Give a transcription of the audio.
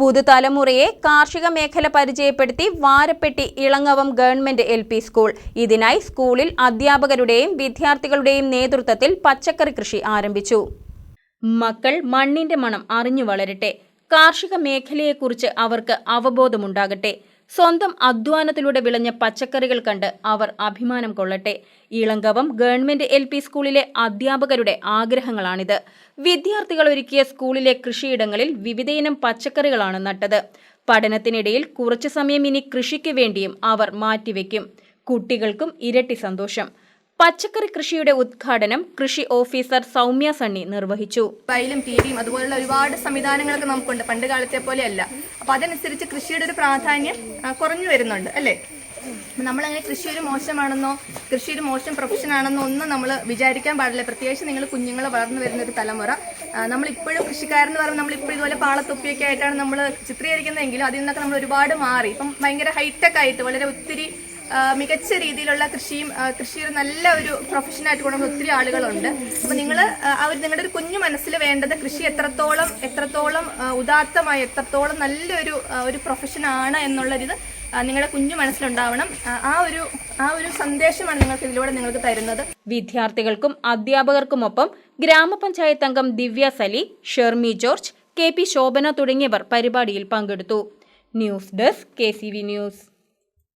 പുതുതലമുറയെ കാർഷിക മേഖല പരിചയപ്പെടുത്തി Varappetty Elangavam government L P school. ഇതിനായി സ്കൂളിൽ അധ്യാപകരുടെയും വിദ്യാർത്ഥികളുടെയും നേതൃത്വത്തിൽ പച്ചക്കറി കൃഷി ആരംഭിച്ചു. മക്കൾ മണ്ണിന്റെ മണം അറിഞ്ഞു വളരട്ടെ. കാർഷിക മേഖലയെക്കുറിച്ച് അവർക്ക് അവബോധമുണ്ടാകട്ടെ. സ്വന്തം അധ്വാനത്തിലൂടെ വിളഞ്ഞ പച്ചക്കറികൾ കണ്ട് അവർ അഭിമാനം കൊള്ളട്ടെ. ഇളങ്കവം ഗവൺമെന്റ് എൽ പി സ്കൂളിലെ അധ്യാപകരുടെ ആഗ്രഹങ്ങളാണിത്. വിദ്യാർത്ഥികൾ ഒരുക്കിയ സ്കൂളിലെ കൃഷിയിടങ്ങളിൽ വിവിധയിനം പച്ചക്കറികളാണ് നട്ടത്. പഠനത്തിനിടയിൽ കുറച്ചു സമയം ഇനി കൃഷിക്ക് വേണ്ടിയും അവർ മാറ്റിവെക്കും. കുട്ടികൾക്കും ഇരട്ടി സന്തോഷം. പച്ചക്കറി കൃഷിയുടെ ഉദ്ഘാടനം കൃഷി ഓഫീസർ സൗമ്യ സണ്ണി നിർവഹിച്ചു. മൊബൈലും ടി അതുപോലുള്ള ഒരുപാട് സംവിധാനങ്ങളൊക്കെ നമുക്കുണ്ട്. പണ്ട് കാലത്തെ പോലെയല്ല. അപ്പൊ അതനുസരിച്ച് കൃഷിയുടെ ഒരു പ്രാധാന്യം കുറഞ്ഞു വരുന്നുണ്ട് അല്ലേ? നമ്മളങ്ങനെ കൃഷി ഒരു മോശമാണെന്നോ കൃഷി ഒരു മോശം പ്രൊഫഷൻ ആണെന്നോ ഒന്നും നമ്മൾ വിചാരിക്കാൻ പാടില്ല. പ്രത്യേകിച്ച് നിങ്ങൾ കുഞ്ഞുങ്ങൾ വളർന്നു വരുന്ന ഒരു തലമുറ. നമ്മളിപ്പോഴും കൃഷിക്കാരെന്ന് പറയുമ്പോൾ നമ്മളിപ്പോൾ ഇതുപോലെ പാളത്തൊപ്പിയൊക്കെ ആയിട്ടാണ് നമ്മൾ ചിത്രീകരിക്കുന്നതെങ്കിലും അതിൽ നിന്നൊക്കെ നമ്മൾ ഒരുപാട് മാറി. ഇപ്പം ഭയങ്കര ഹൈടെക് ആയിട്ട് വളരെ ഒത്തിരി മികച്ച രീതിയിലുള്ള കൃഷിയും കൃഷി ഒരു നല്ല ഒരു പ്രൊഫഷനായിട്ട് കൊണ്ടുവന്ന ഒത്തിരി ആളുകളുണ്ട്. അപ്പൊ നിങ്ങൾ അവർ നിങ്ങളുടെ ഒരു കുഞ്ഞു മനസ്സിൽ വേണ്ടത് കൃഷി എത്രത്തോളം എത്രത്തോളം ഉദാത്തമായി എത്രത്തോളം നല്ലൊരു ഒരു പ്രൊഫഷനാണ് എന്നുള്ളൊരിത് നിങ്ങളുടെ കുഞ്ഞു മനസ്സിലുണ്ടാവണം. ആ, ആ ഒരു ആ ഒരു സന്ദേശമാണ് നിങ്ങൾക്ക് ഇതിലൂടെ നിങ്ങൾക്ക് തരുന്നത്. വിദ്യാർത്ഥികൾക്കും അധ്യാപകർക്കുമൊപ്പം ഗ്രാമപഞ്ചായത്ത് അംഗം Divya Sali Shermi George K P Shobhana തുടങ്ങിയവർ പരിപാടിയിൽ പങ്കെടുത്തു. News desk K news.